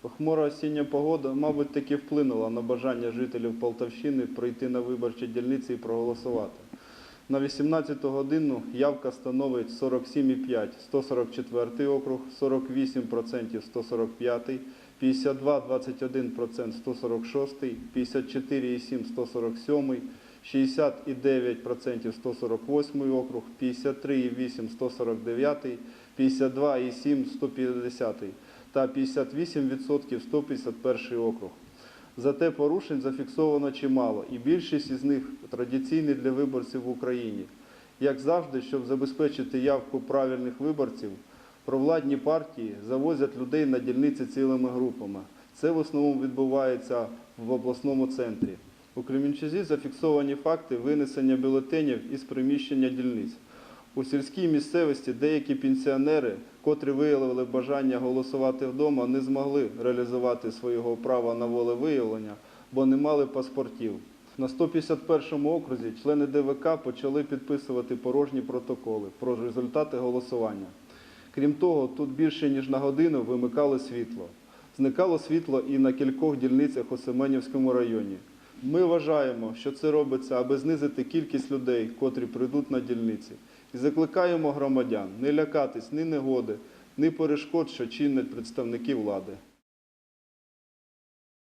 Похмура осіння погода, мабуть, таки вплинула на бажання жителів Полтавщини прийти на виборчі дільниці і проголосувати. На 18 годину явка становить 47,5, 144 округ, 48% 145, 52,21% 146, 54,7 147, 60,9% 148 округ, 53,8 149, 52,7 150 та 58% 151 округ. Зате порушень зафіксовано чимало, і більшість із них традиційні для виборців в Україні. Як завжди, щоб забезпечити явку правильних виборців, провладні партії завозять людей на дільниці цілими групами. Це в основному відбувається в обласному центрі. У Кремінчузі зафіксовані факти винесення бюлетенів із приміщення дільниць. У сільській місцевості деякі пенсіонери, котрі виявили бажання голосувати вдома, не змогли реалізувати свого права на волевиявлення, бо не мали паспортів. На 151-му окрузі члени ДВК почали підписувати порожні протоколи про результати голосування. Крім того, тут більше ніж на годину вимикали світло. Зникало світло і на кількох дільницях у Семенівському районі. Ми вважаємо, що це робиться, аби знизити кількість людей, котрі прийдуть на дільниці. І закликаємо громадян не лякатись ні негоди, ні перешкод, що чинять представники влади.